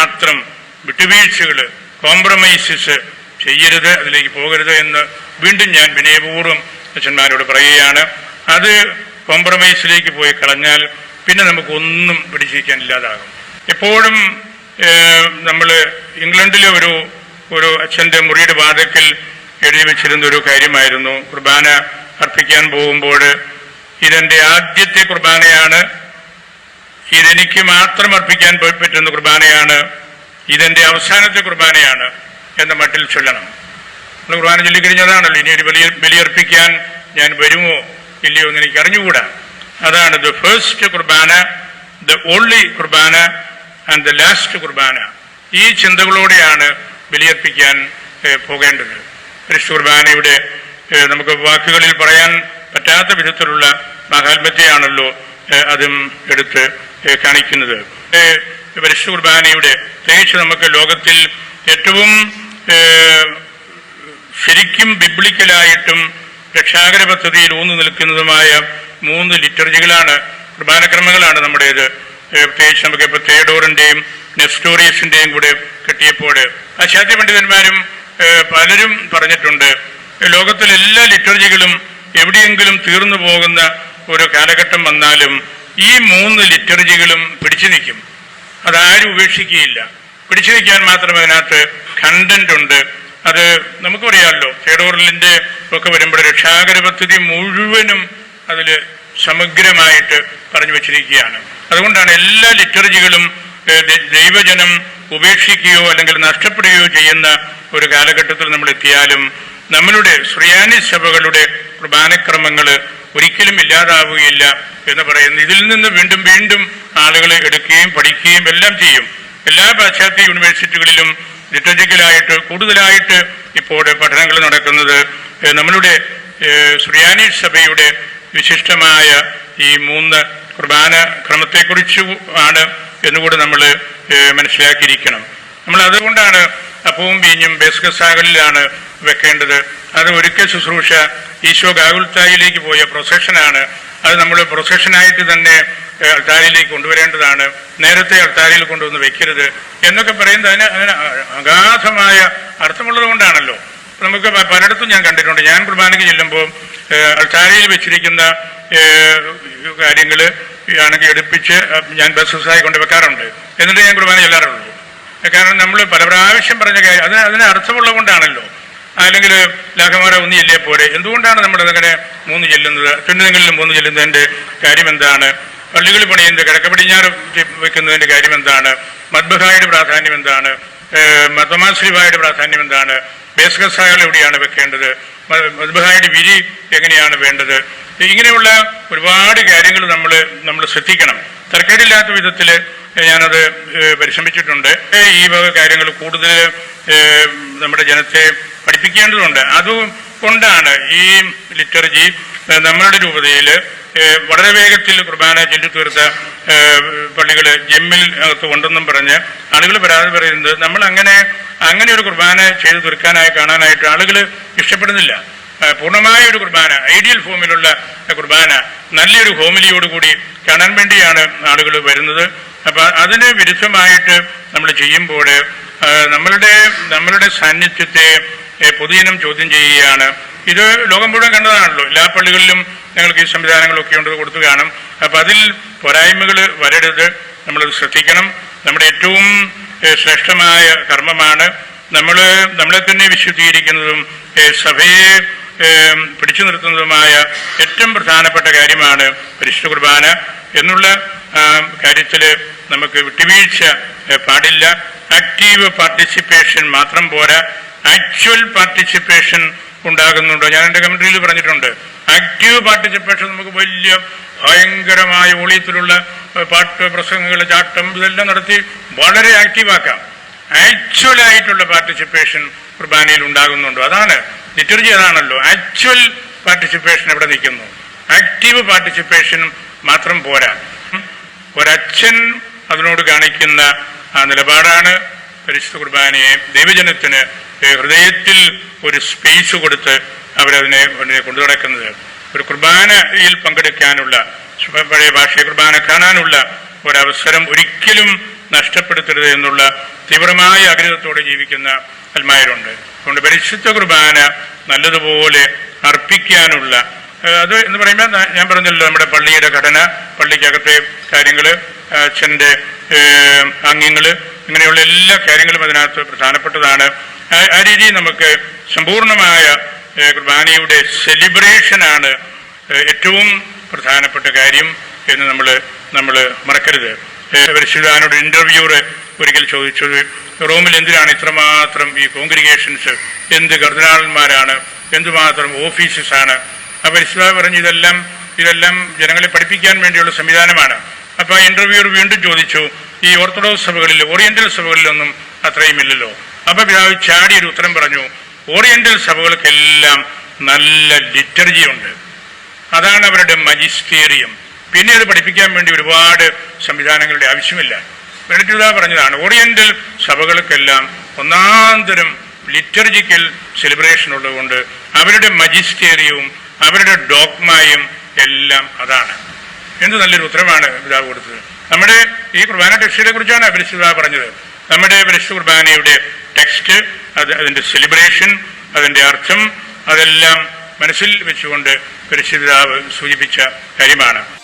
മാത്രം വിട്ടുവീഴ്ചകൾ കോംപ്രമൈസസ് ചെയ്യരുത് അതിലേക്ക് പോകരുത് എന്ന് വീണ്ടും ഞാൻ വിനയപൂർവം അച്ഛന്മാരോട് പറയുകയാണ്. അത് കോംപ്രമൈസിലേക്ക് പോയി കളഞ്ഞാൽ പിന്നെ നമുക്കൊന്നും പിടിച്ചിരിക്കാൻ ഇല്ലാതാകും എപ്പോഴും നമ്മൾ ഇംഗ്ലണ്ടിലെ ഒരു ഒരു അച്ഛന്റെ മുറിയുടെ വാതക്കൽ എഴുതി വെച്ചിരുന്ന ഒരു കാര്യമായിരുന്നു. കുർബാന അർപ്പിക്കാൻ പോകുമ്പോൾ ഇതെന്റെ ആദ്യത്തെ കുർബാനയാണ്. ഇതെനിക്ക് മാത്രം അർപ്പിക്കാൻ പറ്റുന്ന കുർബാനയാണ് ഇതെന്റെ അവസാനത്തെ കുർബാനയാണ് എന്ന മട്ടിൽ ചൊല്ലണം. നമ്മൾ കുർബാന ചൊല്ലിക്കഴിഞ്ഞതാണല്ലോ ഇനി ഒരു ബലി ബലിയർപ്പിക്കാൻ ഞാൻ വരുമോ ഇല്ലയോ എന്ന് എനിക്ക് അറിഞ്ഞുകൂടാ. അതാണ് ദ ഫസ്റ്റ് കുർബാന ദ ഓൺലി കുർബാന ആൻഡ് ദ ലാസ്റ്റ് കുർബാന. ഈ ചിന്തകളോടെയാണ് ബലിയർപ്പിക്കാൻ പോകേണ്ടത്. പരിശു ഇവിടെ നമുക്ക് വാക്കുകളിൽ പറയാൻ പറ്റാത്ത വിധത്തിലുള്ള മഹാത്മ്യത്തെയാണല്ലോ അതും എടുത്ത് കാണിക്കുന്നത്. പരിശു കുർബാനയുടെ പ്രത്യേകിച്ച് നമുക്ക് ലോകത്തിൽ ഏറ്റവും ശരിക്കും ബിബ്ലിക്കലായിട്ടും രക്ഷാകര പദ്ധതിയിൽ ഊന്നു നിൽക്കുന്നതുമായ മൂന്ന് ലിറ്റർജികളാണ് കുർബാനക്രമങ്ങളാണ് നമ്മുടേത്. പ്രത്യേകിച്ച് നമുക്ക് ഇപ്പൊ തേഡോറിന്റെയും നെസ്റ്റോറിയസിന്റെയും കൂടെ കിട്ടിയപ്പോൾ പാശ്ചാത്യ പണ്ഡിതന്മാരും പലരും പറഞ്ഞിട്ടുണ്ട് ലോകത്തിലെ എല്ലാ ലിറ്റർജികളും എവിടെയെങ്കിലും തീർന്നു പോകുന്ന ഒരു കാലഘട്ടം വന്നാലും ഈ മൂന്ന് ലിറ്റർജികളും പിടിച്ചു നിൽക്കും. അതാരും ഉപേക്ഷിക്കുകയില്ല. പിടിച്ചു നിൽക്കാൻ മാത്രം അതിനകത്ത് കണ്ടന്റ് ഉണ്ട്. അത് നമുക്കറിയാമല്ലോ തേടോറിലിന്റെ ഒക്കെ വരുമ്പോൾ രക്ഷാകര പദ്ധതി മുഴുവനും അതിൽ സമഗ്രമായിട്ട് പറഞ്ഞു വച്ചിരിക്കുകയാണ്. അതുകൊണ്ടാണ് എല്ലാ ലിറ്റർജികളും ദൈവജനം ഉപേക്ഷിക്കുകയോ അല്ലെങ്കിൽ നഷ്ടപ്പെടുകയോ ചെയ്യുന്ന ഒരു കാലഘട്ടത്തിൽ നമ്മൾ എത്തിയാലും നമ്മളുടെ ശ്രിയാനി സഭകളുടെ കുർബാനക്രമങ്ങൾ ഒരിക്കലും ഇല്ലാതാവുകയില്ല എന്ന് പറയുന്നു. ഇതിൽ നിന്ന് വീണ്ടും വീണ്ടും ആളുകൾ എടുക്കുകയും പഠിക്കുകയും എല്ലാം ചെയ്യും. എല്ലാ പാശ്ചാത്യ യൂണിവേഴ്സിറ്റികളിലും ലിറ്റർജിക്കലായിട്ട് കൂടുതലായിട്ട് ഇപ്പോൾ പഠനങ്ങൾ നടക്കുന്നത് നമ്മളുടെ സുറിയാനി സഭയുടെ വിശിഷ്ടമായ ഈ മൂന്ന് കുർബാന ക്രമത്തെക്കുറിച്ച് ആണ് എന്നുകൂടെ നമ്മൾ മനസ്സിലാക്കിയിരിക്കണം. നമ്മൾ അതുകൊണ്ടാണ് അപ്പവും വീഞ്ഞും ബേസ്കസാകലിലാണ് വെക്കേണ്ടത്. അത് ഒരിക്കൽ ശുശ്രൂഷ ഈശോ ഗാകുൽത്തായിലേക്ക് പോയ പ്രൊസഷനാണ്. അത് നമ്മൾ പ്രൊസഷനായിട്ട് തന്നെ അൾത്താരിയിലേക്ക് കൊണ്ടുവരേണ്ടതാണ്. നേരത്തെ അൾത്താരിയിൽ കൊണ്ടുവന്ന് വെക്കരുത് എന്നൊക്കെ പറയുന്നത് അതിന് അതിന് അഗാധമായ അർത്ഥമുള്ളത് കൊണ്ടാണല്ലോ. നമുക്ക് പലയിടത്തും ഞാൻ കണ്ടിട്ടുണ്ട്. ഞാൻ കുർബാനയ്ക്ക് ചെല്ലുമ്പോൾ അൾത്താരിയിൽ വെച്ചിരിക്കുന്ന കാര്യങ്ങൾ ആണെങ്കിൽ എടുപ്പിച്ച് ഞാൻ ബസ്സായി കൊണ്ട് വെക്കാറുണ്ട്. എന്നിട്ട് ഞാൻ കുർബാന ചെല്ലാറുള്ളൂ. കാരണം നമ്മൾ പല പ്രാവശ്യം പറഞ്ഞ കാര്യം അതിന് അതിന് അർത്ഥമുള്ളത് കൊണ്ടാണല്ലോ. അല്ലെങ്കിൽ ലാഘമാര ഒന്ന് ചെല്ലിയ പോലെ എന്തുകൊണ്ടാണ് നമ്മൾ അതങ്ങനെ മൂന്ന് ചെല്ലുന്നത്? ചുന്നതങ്ങളിലും മൂന്ന് ചെല്ലുന്നതിന്റെ കാര്യം എന്താണ് പള്ളികൾ പണിയുന്നത് കിഴക്ക് പടിഞ്ഞാറ് വെക്കുന്നതിന്റെ കാര്യം എന്താണ് മദ്ബഹായുടെ പ്രാധാന്യം എന്താണ് മതമാശ്രീബായുടെ പ്രാധാന്യം എന്താണ് ബേസ്കസാകൾ എവിടെയാണ് വെക്കേണ്ടത്? മദ്ബഹായുടെ വിരി എങ്ങനെയാണ് വേണ്ടത്? ഇങ്ങനെയുള്ള ഒരുപാട് കാര്യങ്ങൾ നമ്മൾ നമ്മൾ ശ്രദ്ധിക്കണം. തർക്കേടില്ലാത്ത വിധത്തിൽ ഞാനത് പരിശ്രമിച്ചിട്ടുണ്ട്. ഈ വക കാര്യങ്ങൾ കൂടുതൽ നമ്മുടെ ജനത്തെ പഠിപ്പിക്കേണ്ടതുണ്ട്. അതുകൊണ്ടാണ് ഈ ലിറ്റർജി നമ്മളുടെ രൂപതയിൽ വളരെ വേഗത്തിൽ കുർബാന ചൊല്ലിത്തീർത്ത പള്ളികൾ ജമ്മിൽ അകത്ത് കൊണ്ടെന്നും പറഞ്ഞ് ആളുകൾ പരാതി പറയുന്നത് നമ്മൾ അങ്ങനെ അങ്ങനെ ഒരു കുർബാന ചെയ്തു തീർക്കാനായി കാണാനായിട്ട് ആളുകൾ ഇഷ്ടപ്പെടുന്നില്ല. പൂർണമായ ഒരു കുർബാന ഐഡിയൽ ഫോമിലുള്ള കുർബാന നല്ലൊരു ഹോമിലിയോടുകൂടി കാണാൻ വേണ്ടിയാണ് ആളുകൾ വരുന്നത്. അപ്പൊ അതിന് വിരുദ്ധമായിട്ട് നമ്മൾ ചെയ്യുമ്പോൾ നമ്മളുടെ നമ്മളുടെ സാന്നിധ്യത്തെ പൊതുജനം ചോദ്യം ചെയ്യുകയാണ്. ഇത് ലോകം മുഴുവൻ കണ്ടതാണല്ലോ. എല്ലാ പള്ളികളിലും ഞങ്ങൾക്ക് ഈ സംവിധാനങ്ങളൊക്കെ ഉണ്ട് കൊടുത്തു കാണും. അപ്പൊ അതിൽ പോരായ്മകൾ വരരുത്. നമ്മളത് ശ്രദ്ധിക്കണം. നമ്മുടെ ഏറ്റവും ശ്രേഷ്ഠമായ കർമ്മമാണ് നമ്മൾ നമ്മളെ തന്നെ വിശുദ്ധീകരിക്കുന്നതും സഭയെ പിടിച്ചു നിർത്തുന്നതുമായ ഏറ്റവും പ്രധാനപ്പെട്ട കാര്യമാണ് പരിശുദ്ധ കുർബാന എന്നുള്ള കാര്യത്തിൽ നമുക്ക് വിട്ടുവീഴ്ച പാടില്ല. ആക്റ്റീവ് പാർട്ടിസിപ്പേഷൻ മാത്രം പോരാ. ആക്ച്വൽ പാർട്ടിസിപ്പേഷൻ ഉണ്ടാകുന്നുണ്ടോ? ഞാൻ എന്റെ കമൻട്രിയിൽ പറഞ്ഞിട്ടുണ്ട്. ആക്റ്റീവ് പാർട്ടിസിപ്പേഷൻ നമുക്ക് വലിയ ഭയങ്കരമായ ഒളിയത്തിലുള്ള ഏഹ് പാട്ട് പ്രസംഗങ്ങൾ ചാട്ടം ഇതെല്ലാം നടത്തി വളരെ ആക്റ്റീവാക്കാം. ആക്ച്വലായിട്ടുള്ള പാർട്ടിസിപ്പേഷൻ കുർബാനയിൽ ഉണ്ടാകുന്നുണ്ടോ അതാണ് ലിറ്റർജി അതാണല്ലോ. ആക്ച്വൽ പാർട്ടിസിപ്പേഷൻ എവിടെ നിൽക്കുന്നു? ആക്റ്റീവ് പാർട്ടിസിപ്പേഷൻ മാത്രം പോരാ. ഒരച്ഛൻ അതിനോട് കാണിക്കുന്ന ആ നിലപാടാണ്. പരിശുദ്ധ കുർബാനയെ ദൈവജനത്തിന് ഹൃദയത്തിൽ ഒരു സ്പേസ് കൊടുത്ത് അവരതിനെ കൊണ്ടു നടക്കുന്നത്. ഒരു കുർബാനയിൽ പങ്കെടുക്കാനുള്ള പഴയ ഭാഷയെ കുർബാന കാണാനുള്ള ഒരവസരം ഒരിക്കലും നഷ്ടപ്പെടുത്തരുത് എന്നുള്ള തീവ്രമായ ആഗ്രഹത്തോടെ ജീവിക്കുന്ന അൽമായരുണ്ട് അതുകൊണ്ട് പരിശുദ്ധ കുർബാന നല്ലതുപോലെ അർപ്പിക്കാനുള്ള അത് എന്ന് പറയുമ്പോൾ ഞാൻ പറഞ്ഞല്ലോ നമ്മുടെ പള്ളിയുടെ ഘടന പള്ളിക്കകത്തെ കാര്യങ്ങൾ അച്ഛന്റെ അംഗങ്ങൾ ഇങ്ങനെയുള്ള എല്ലാ കാര്യങ്ങളും അതിനകത്ത് പ്രധാനപ്പെട്ടതാണ്. ആ- രീതിയിൽ നമുക്ക് സമ്പൂർണമായ കുർബാനയുടെ സെലിബ്രേഷനാണ് ഏറ്റവും പ്രധാനപ്പെട്ട കാര്യം എന്ന് നമ്മൾ നമ്മൾ മറക്കരുത്. പരിശുദ്ധാനോട് ഇന്റർവ്യൂറ് ഒരിക്കൽ ചോദിച്ചു റോമിൽ എന്തിനാണ് ഇത്രമാത്രം ഈ കോൺഗ്രിഗേഷൻസ് എന്ത് കർദിനാളന്മാരാണ്? എന്തുമാത്രം ഓഫീസസാണ് ആണ്? ഇസ്ലാം പറഞ്ഞു ഇതെല്ലാം ഇതെല്ലാം ജനങ്ങളെ പഠിപ്പിക്കാൻ വേണ്ടിയുള്ള സംവിധാനമാണ്. അപ്പോൾ ആ ഇന്റർവ്യൂർ വീണ്ടും ചോദിച്ചു ഈ ഓർത്തഡോക്സ് സഭകളിൽ ഓറിയന്റൽ സഭകളിലൊന്നും അത്രയും ഇല്ലല്ലോ അപ്പൊ പിതാവ് ചാടി ഒരു ഉത്തരം പറഞ്ഞു ഓറിയന്റൽ സഭകൾക്കെല്ലാം നല്ല ലിറ്റർജി ഉണ്ട്. അതാണ് അവരുടെ മജിസ്റ്റേറിയം. പിന്നെ അത് പഠിപ്പിക്കാൻ വേണ്ടി ഒരുപാട് സംവിധാനങ്ങളുടെ ആവശ്യമില്ല. വെളുത്തുത പറഞ്ഞതാണ്. ഓറിയന്റൽ സഭകൾക്കെല്ലാം ഒന്നാന്തരം ലിറ്റർജിക്കൽ സെലിബ്രേഷൻ ഉള്ളതുകൊണ്ട് അവരുടെ മജിസ്റ്റേറിയവും അവരുടെ ഡോക്മായും എല്ലാം അതാണ്. എന്ത് നല്ലൊരു ഉത്തരമാണ് പിതാവ് കൊടുത്തത്. നമ്മുടെ ഈ കുർബാന ടെക്സ്റ്റിനെ കുറിച്ചാണ് പരിശുദ്ധ പറഞ്ഞത്. നമ്മുടെ പരിശുദ്ധ കുർബാനയുടെ ടെക്സ്റ്റ് അത് അതിന്റെ സെലിബ്രേഷൻ അതിന്റെ അർത്ഥം അതെല്ലാം മനസ്സിൽ വെച്ചുകൊണ്ട് പരിശുദ്ധാവ് സൂചിപ്പിച്ച കാര്യമാണ്.